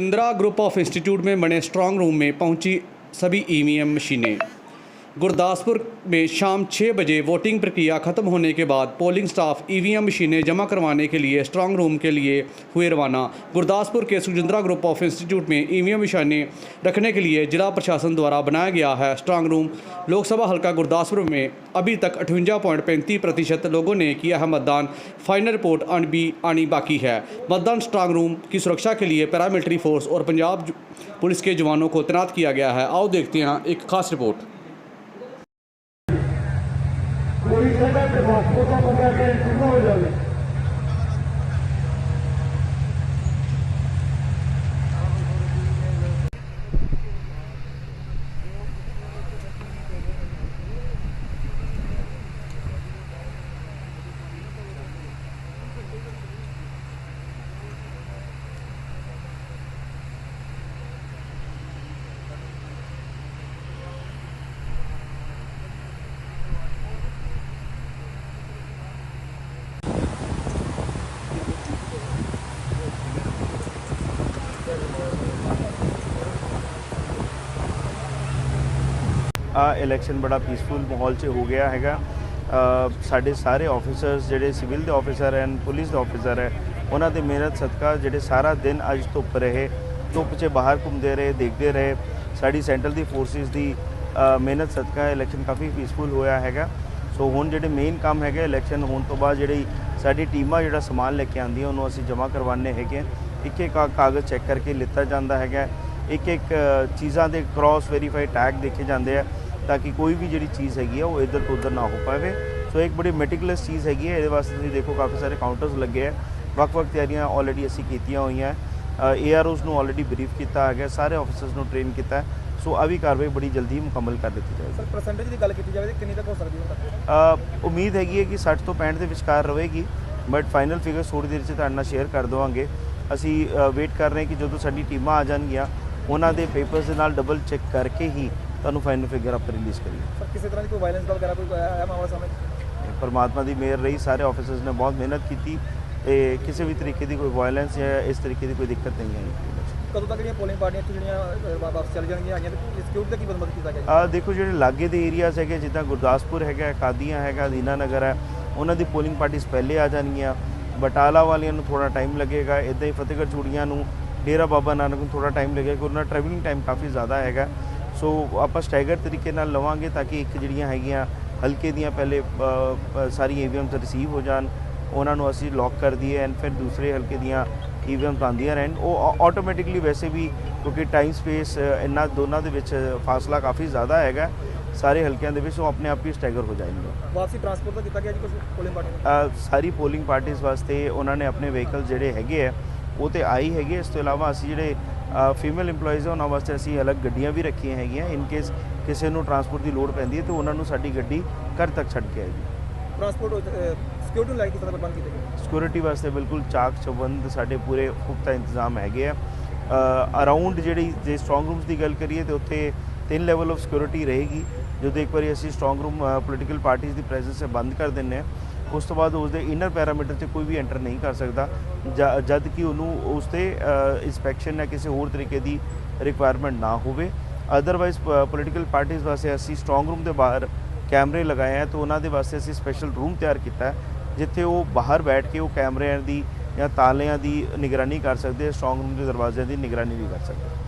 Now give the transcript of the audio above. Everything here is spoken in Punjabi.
इंदिरा ग्रुप ऑफ इंस्टीट्यूट में बने स्ट्रांग रूम में पहुंची सभी ईवीएम मशीनें गुरदासपुर में शाम छः बजे वोटिंग प्रक्रिया खत्म होने के बाद पोलिंग स्टाफ, ईवीएम मशीनें जमा करवाने के लिए स्ट्रांग रूम के लिए हुए रवाना। गुरदासपुर के सुजिंद्रा ग्रुप ऑफ़ इंस्टीट्यूट में ईवीएम मशीनें रखने के लिए जिला प्रशासन द्वारा बनाया गया है स्ट्रांग रूम लोकसभा हल्का गुरदासपुर में अभी तक अठवंजा पॉइंट पैंतीस प्रतिशत लोगों ने किया है मतदान। फाइनल रिपोर्ट आनी भी आनी बाकी है। मतदान स्ट्रांग रूम की सुरक्षा के लिए पैरामिलिट्री फोर्स और पंजाब पुलिस के जवानों को तैनात किया गया है। आओ देखते हैं एक खास रिपोर्ट ਜਗ੍ਹਾ ਤੇ ਵਾਪਸ ਆ ਬੰਦਾ ਕਿ ਸੁਣੋ ਹੋ ਜਾਵੇ ਆ ਇਲੈਕਸ਼ਨ ਬੜਾ ਪੀਸਫੁਲ ਮਾਹੌਲ 'ਚ ਹੋ ਗਿਆ ਹੈਗਾ। ਸਾਡੇ ਸਾਰੇ ਆਫੀਸਰਸ ਜਿਹੜੇ ਸਿਵਲ ਦੇ ਆਫੀਸਰ ਹਨ ਪੁਲਿਸ ਦੇ ਆਫੀਸਰ ਹੈ ਉਹਨਾਂ ਦੇ ਮਿਹਨਤ ਸਦਕਾ ਜਿਹੜੇ ਸਾਰਾ ਦਿਨ ਅੱਜ ਧੁੱਪ ਰਹੇ, ਧੁੱਪ 'ਚ ਬਾਹਰ ਘੁੰਮਦੇ ਰਹੇ, ਦੇਖਦੇ ਰਹੇ, ਸਾਡੀ ਸੈਂਟਰਲ ਦੀ ਫੋਰਸਿਸ ਦੀ ਮਿਹਨਤ ਸਦਕਾ ਇਲੈਕਸ਼ਨ ਕਾਫੀ ਪੀਸਫੁਲ ਹੋਇਆ ਹੈਗਾ। ਸੋ ਹੁਣ ਜਿਹੜੇ ਮੇਨ ਕੰਮ ਹੈਗੇ ਇਲੈਕਸ਼ਨ ਹੋਣ ਤੋਂ ਬਾਅਦ ਜਿਹੜੀ ਸਾਡੀ ਟੀਮਾਂ ਜਿਹੜਾ ਸਮਾਨ ਲੈ ਕੇ ਆਉਂਦੀਆਂ, ਉਹਨੂੰ ਅਸੀਂ ਜਮ੍ਹਾਂ ਕਰਵਾਉਣੇ ਹੈਗੇ। ਇੱਕ ਇੱਕ ਕਾਗਜ਼ ਚੈੱਕ ਕਰਕੇ ਲਿੱਤਾ ਜਾਂਦਾ ਹੈਗਾ। ਇੱਕ ਇੱਕ ਚੀਜ਼ਾਂ ਦੇ ਕ੍ਰਾਸ ਵੈਰੀਫਾਈ ਟੈਗ ਦੇਖੇ ਜਾਂਦੇ ਆ ਤਾਂ ਕਿ ਕੋਈ ਵੀ ਜਿਹੜੀ ਚੀਜ਼ ਹੈਗੀ ਆ ਉਹ ਇੱਧਰ ਤੋਂ ਉੱਧਰ ਨਾ ਹੋ ਪਾਵੇ। ਸੋ ਇੱਕ ਬੜੀ ਮੈਟੀਕੂਲਸ ਚੀਜ਼ ਹੈਗੀ ਹੈ ਇਹਦੇ ਵਾਸਤੇ ਤੁਸੀਂ ਦੇਖੋ ਕਾਫੀ ਸਾਰੇ ਕਾਊਂਟਰਸ ਲੱਗੇ ਆ। ਵੱਖ-ਵੱਖ ਤਿਆਰੀਆਂ ਆਲਰੇਡੀ ਅਸੀਂ ਕੀਤੀਆਂ ਹੋਈਆਂ। ਏਆਰਓਸ ਨੂੰ ਆਲਰੇਡੀ ਬਰੀਫ ਕੀਤਾ ਹੈਗਾ ਸਾਰੇ ਆਫੀਸਰਸ ਨੂੰ ਟ੍ਰੇਨ ਕੀਤਾ। ਸੋ ਆ ਵੀ ਕਾਰਵਾਈ ਬੜੀ ਜਲਦੀ ਮੁਕੰਮਲ ਕਰ ਦਿੱਤੀ ਜਾਏਗੀ। ਸਰ ਪਰਸੈਂਟੇਜ ਦੀ ਗੱਲ ਕੀਤੀ ਜਾਵੇ ਤਾਂ ਕਿੰਨੀ ਤੱਕ ਹੋ ਸਕਦੀ ਹੈ ਅ, ਉਮੀਦ ਹੈਗੀ ਹੈ ਕਿ 60 ਤੋਂ 65 ਦੇ ਵਿਚਕਾਰ ਰਹੇਗੀ ਬਟ ਫਾਈਨਲ ਫਿਗਰ ਥੋੜੀ ਦੇਰ 'ਚ ਤੁਹਾਡੇ ਨਾਲ ਸ਼ੇਅਰ ਕਰ ਦਵਾਂਗੇ। ਅਸੀਂ ਵੇਟ ਕਰ ਰਹੇ ਹਾਂ ਕਿ ਜਦੋਂ ਸਾਡੀ ਟੀਮਾਂ ਆ ਜਾਣਗੀਆਂ ਉਹਨਾਂ ਦੇ ਪੇਪਰਸ ਦੇ ਨਾਲ ਡਬਲ ਚੈੱਕ ਕਰਕੇ ਹੀ ਤੁਹਾਨੂੰ ਫਾਈਨਲ ਫਿਗਰ ਆਪਾਂ ਰਿਲੀਜ਼ ਕਰੀਏ। ਸਰ ਕਿਸੇ ਤਰ੍ਹਾਂ ਦੀ ਕੋਈ ਵਾਇਲੈਂਸ ਦਾ ਵਗੈਰਾ ਕੋਈ ਆਇਆ ਮਾਮਲਾ ਸਾਹਮਣੇ? ਪਰਮਾਤਮਾ ਦੀ ਮਿਹਰ ਰਹੀ ਸਾਰੇ ਆਫੀਸਰਸ ਨੇ ਬਹੁਤ ਮਿਹਨਤ ਕੀਤੀ ਤੇ ਕਿਸੇ ਵੀ ਤਰੀਕੇ ਦੀ ਕੋਈ ਵਾਇਲੈਂਸ ਜਾਂ ਇਸ ਤਰੀਕੇ ਦੀ ਕੋਈ ਦਿੱਕਤ ਨਹੀਂ ਆਈ। ਕਦੋਂ ਤੱਕ ਜਿਹੜੀਆਂ ਪੋਲਿੰਗ ਪਾਰਟੀਆਂ ਇੱਥੇ ਜਿਹੜੀਆਂ ਵਾ- ਵਾਪਸ ਚੱਲ ਜਾਣਗੀਆਂ ਆਈਆਂ ਤੇ ਸਿਕਿਉਰਿਟੀ ਦਾ ਕੀ ਬੰਦੋਬਸਤ ਕੀਤਾ ਗਿਆ ਜੀ? ਆ ਦੇਖੋ ਜਿਹੜੇ ਲਾਗੇ ਦੇ ਏਰੀਆਜ਼ ਹੈਗੇ ਜਿੱਦਾਂ ਗੁਰਦਾਸਪੁਰ ਹੈਗਾ ਕਾਦੀਆਂ ਹੈਗਾ ਦੀਨਾ ਨਗਰ ਹੈ ਉਹਨਾਂ ਦੀ ਪੋਲਿੰਗ ਪਾਰਟੀਆਂ ਪਹਿਲੇ ਆ ਜਾਣਗੀਆਂ। ਬਟਾਲਾ ਵਾਲਿਆਂ ਨੂੰ ਥੋੜਾ ਟਾਈਮ ਲੱਗੇਗਾ ਇਦਾਂ ਹੀ ਫਤਿਹਗੜ੍ਹ ਚੂੜੀਆਂ ਨੂੰ ਡੇਰਾ ਬਾਬਾ ਨਾਨਕ ਨੂੰ ਥੋੜਾ ਟਾਈਮ ਲੱਗੇਗਾ ਕਿਉਂਕਿ ਉਹਨਾਂ ਟਰੈਵਲਿੰਗ ਟਾਈਮ ਕਾਫੀ ਜ਼ਿਆਦਾ ਹੈਗਾ। ਸੋ ਆਪਾਂ ਸਟੈਗਰ ਤਰੀਕੇ ਨਾਲ ਲਵਾਂਗੇ ਤਾਂ ਕਿ ਇੱਕ ਜਿਹੜੀਆਂ ਹੈਗੀਆਂ ਹਲਕੇ ਦੀਆਂ ਪਹਿਲੇ ਸਾਰੀ ਈਵੀਐਮਸ ਰਿਸੀਵ ਹੋ ਜਾਣ ਉਹਨਾਂ ਨੂੰ ਅਸੀਂ ਲੌਕ ਕਰ ਦਈਏ ਐਂਡ ਫਿਰ ਦੂਸਰੇ ਹਲਕੇ ਦੀਆਂ ਈਵੀਐਮਸ ਆਉਂਦੀਆਂ ਰਹਿਣ। ਉਹ ਆਟੋਮੈਟਿਕਲੀ ਵੈਸੇ ਵੀ ਕਿਉਂਕਿ ਟਾਈਮ ਸਪੇਸ ਇਹਨਾਂ ਦੋਨਾਂ ਦੇ ਵਿੱਚ ਫਾਸਲਾ ਕਾਫੀ ਜ਼ਿਆਦਾ ਹੈਗਾ ਸਾਰੇ ਹਲਕਿਆਂ ਦੇ ਵਿੱਚ ਉਹ ਆਪਣੇ ਆਪ ਹੀ ਸਟੈਗਰ ਹੋ ਜਾਣਗੇ। ਵਾਪਸੀ ਟਰਾਂਸਪੋਰਟ ਦਾ ਕੀਤਾ ਗਿਆ ਜੀ ਕੁਝ ਪੋਲਿੰਗ ਪਾਰਟੀਆਂ ਅ, ਸਾਰੀ ਪੋਲਿੰਗ ਪਾਰਟੀਆਂ ਵਾਸਤੇ ਉਹਨਾਂ ਨੇ ਆਪਣੇ ਵਹੀਕਲ ਜਿਹੜੇ ਹੈਗੇ ਆ ਉਹ ਤੇ ਆਈ ਹੈਗੇ ਇਸ ਤੋਂ ਇਲਾਵਾ ਅਸੀਂ ਜਿਹੜੇ ਫੀਮੇਲ EMPLOYEES ਉਹਨਾਂ ਵਾਸਤੇ ਅਸੀਂ ਅਲੱਗ ਗੱਡੀਆਂ ਵੀ ਰੱਖੀਆਂ ਹੈਗੀਆਂ। ਇਨ ਕੇਸ ਕਿਸੇ ਨੂੰ ਟਰਾਂਸਪੋਰਟ ਦੀ ਲੋੜ ਪੈਂਦੀ ਹੈ ਤੇ ਉਹਨਾਂ ਨੂੰ ਸਾਡੀ ਗੱਡੀ ਘਰ ਤੱਕ ਛੱਡ ਕੇ ਆਏਗੀ। ਟਰਾਂਸਪੋਰਟ ਸਿਕਿਉਰਿਟੀ ਨੂੰ ਲੈ ਕੇ ਕਿਸ ਤਰ੍ਹਾਂ ਪ੍ਰਬੰਧ ਕੀਤੇ ਗਏ ਸਿਕਿਉਰਿਟੀ ਵਾਸਤੇ ਬਿਲਕੁਲ ਚਾਕ ਚੌਬੰਦ ਸਾਡੇ ਪੂਰੇ ਪੁਖਤਾ ਇੰਤਜ਼ਾਮ ਹੈਗੇ ਆ। ਅਰਾਊਂਡ ਜਿਹੜੀ ਜੇ ਸਟਰੋਂਗ ਰੂਮਸ ਦੀ ਗੱਲ ਕਰੀਏ ਤੇ ਉੱਥੇ ਤਿੰਨ ਲੈਵਲ ਆਫ ਸਿਕਿਉਰਿਟੀ ਰਹੇਗੀ। ਜਦੋਂ ਇੱਕ ਵਾਰੀ ਅਸੀਂ ਸਟਰੋਂਗ ਰੂਮ ਪੋਲੀਟੀਕਲ ਪਾਰਟੀਆਂ ਦੀ ਪ੍ਰੈਜ਼ੈਂਸ ਸੇ ਬੰਦ ਕਰ ਦਿੰਨੇ ਆ ਉਸ ਤੋਂ ਬਾਅਦ ਉਸ ਦੇ ਇਨਰ ਪੈਰਾਮੀਟਰ 'ਚ ਕੋਈ ਵੀ ਐਂਟਰ ਨਹੀਂ ਕਰ ਸਕਦਾ। ਜ- ਜਦ ਕਿ ਉਹਨੂੰ ਉਸ ਤੇ ਇਨਸਪੈਕਸ਼ਨ ਜਾਂ ਕਿਸੇ ਹੋਰ ਤਰੀਕੇ ਦੀ ਰਿਕੁਆਇਰਮੈਂਟ ਨਾ ਹੋਵੇ। ਅਦਰਵਾਈਜ਼ ਪੋਲੀਟੀਕਲ ਪਾਰਟੀਆਂ ਵਾਸਤੇ ਅਸੀਂ ਸਟਰੋਂਗ ਰੂਮ ਦੇ ਬਾਹਰ ਕੈਮਰੇ ਲਗਾਏ ਆ, ਤਾਂ ਉਹਨਾਂ ਦੇ ਵਾਸਤੇ ਅਸੀਂ ਸਪੈਸ਼ਲ ਰੂਮ ਤਿਆਰ ਕੀਤਾ ਜਿੱਥੇ ਉਹ ਬਾਹਰ ਬੈਠ ਕੇ ਉਹ ਕੈਮਰਿਆਂ ਦੀ ਜਾਂ ਤਾਲਿਆਂ ਦੀ ਨਿਗਰਾਨੀ ਕਰ ਸਕਦੇ ਸਟਰੋਂਗ ਰੂਮ ਦੇ ਦਰਵਾਜ਼ਿਆਂ ਦੀ ਨਿਗਰਾਨੀ ਵੀ ਕਰ ਸਕਦੇ